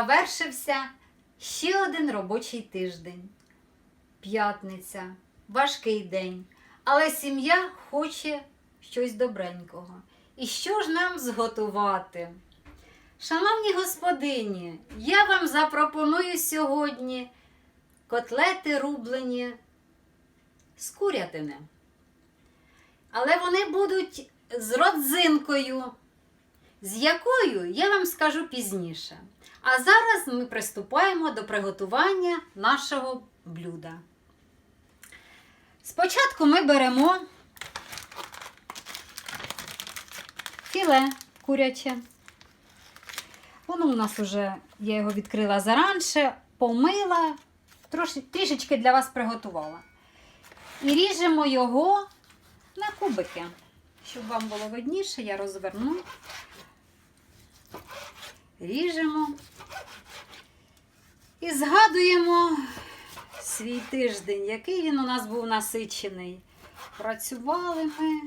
Завершився ще один робочий тиждень. П'ятниця, важкий день, але сім'я хоче щось добренького. І що ж нам зготувати? Шановні господині, я вам запропоную сьогодні котлети рублені з курятини. Але вони будуть з родзинкою, з якою я вам скажу пізніше. А зараз ми приступаємо до приготування нашого блюда. Спочатку ми беремо філе куряче. Воно у нас вже, я його відкрила заранше, помила, трошки, трішечки для вас приготувала. І ріжемо його на кубики. Щоб вам було видніше, я розверну. Ріжемо. І згадуємо свій тиждень, який він у нас був насичений. Працювали ми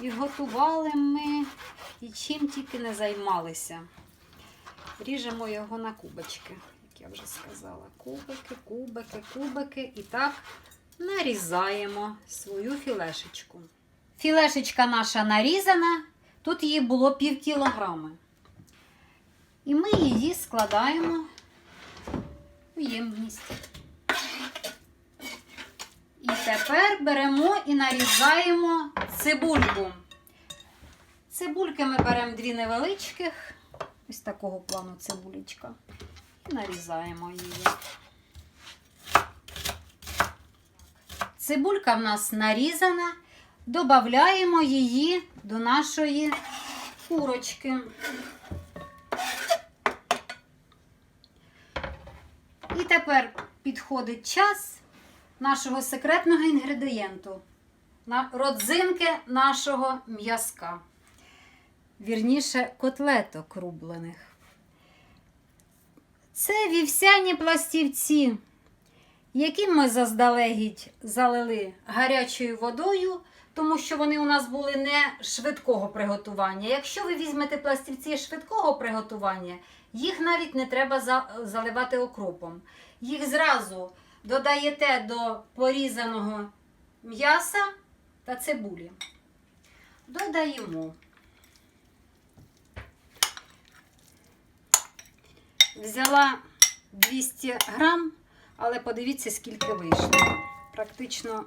і готували ми, і чим тільки не займалися. Ріжемо його на кубочки, як я вже сказала. Кубики, кубики, кубики. І так нарізаємо свою філешечку. Філешечка наша нарізана, тут її було пів кілограми. І ми її складаємо у ємність. І тепер беремо і нарізаємо цибульку. Цибульки ми беремо дві невеличких, ось такого плану цибулечка. І нарізаємо її. Цибулька в нас нарізана. Додаємо її до нашої курочки. Тепер підходить час нашого секретного інгредієнту, родзинки нашого м'язка. Вірніше, котлеток рублених. Це вівсяні пластівці, які ми заздалегідь залили гарячою водою, тому що вони у нас були не швидкого приготування. Якщо ви візьмете пластівці швидкого приготування, їх навіть не треба заливати окропом. Їх зразу додаєте до порізаного м'яса та цибулі. Додаємо. Взяла 200 грам, але подивіться, скільки вийшло. Практично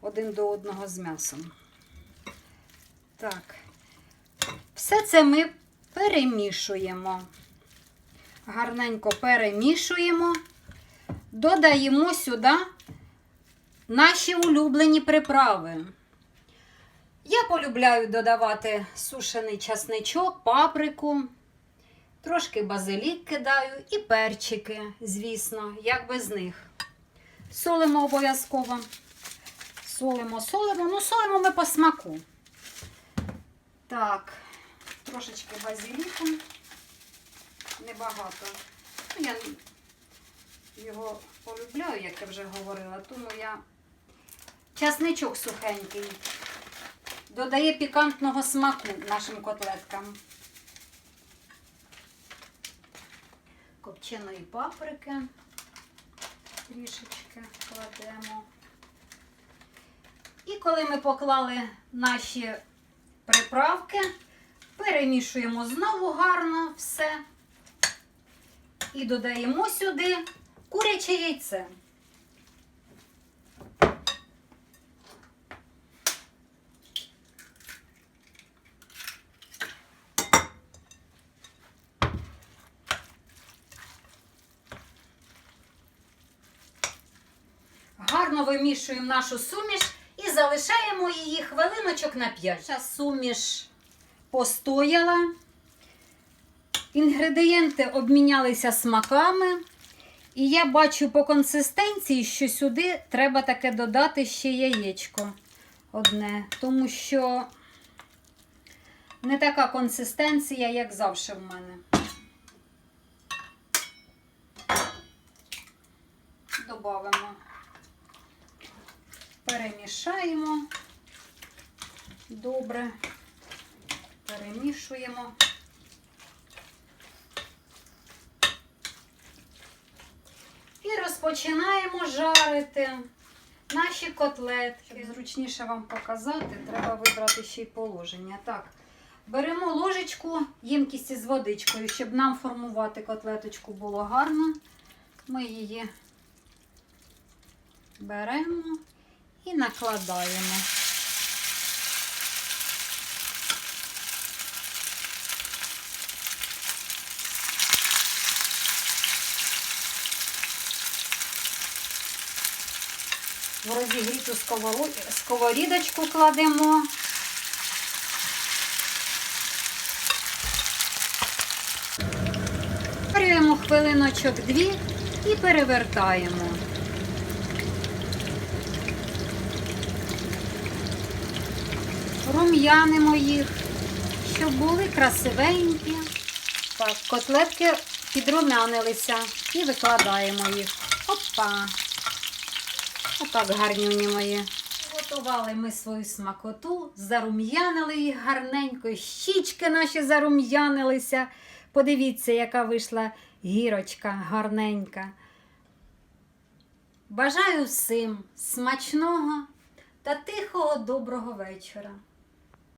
один до одного з м'ясом. Так, все це ми перемішуємо. Гарненько перемішуємо, додаємо сюди наші улюблені приправи. Я полюбляю додавати сушений часничок, паприку, трошки базилік кидаю і перчики, звісно, як без них. Солимо обов'язково. Солимо, солимо, ну солимо ми по смаку. Так, трошечки базиліку. Небагато. Ну, я його полюбляю, як я вже говорила, тому я часничок сухенький. Додає пікантного смаку нашим котлеткам. Копченої паприки трішечки кладемо. І коли ми поклали наші приправки, перемішуємо знову гарно все. І додаємо сюди куряче яйце. Гарно вимішуємо нашу суміш і залишаємо її хвилиночок на 5. Наша суміш постояла. Інгредієнти обмінялися смаками. І я бачу по консистенції, що сюди треба таке додати ще яєчко одне, тому що не така консистенція, як завжди в мене. Добавимо, перемішаємо добре, перемішуємо. Розпочинаємо жарити наші котлетки. Щоб зручніше вам показати, треба вибрати ще й положення. Так, беремо ложечку ємкість із водичкою, щоб нам формувати котлеточку було гарно. Ми її беремо і накладаємо. В розігріту сковорідочку кладемо. Варюємо хвилиночок дві і перевертаємо. Рум'янимо їх, щоб були красивенькі. Так, котлетки підрумянилися і викладаємо їх. Опа! Отак гарнюні мої. Готували ми свою смакоту, зарум'янили їх гарненько, щічки наші зарум'янилися. Подивіться, яка вийшла гірочка гарненька. Бажаю всім смачного та тихого доброго вечора.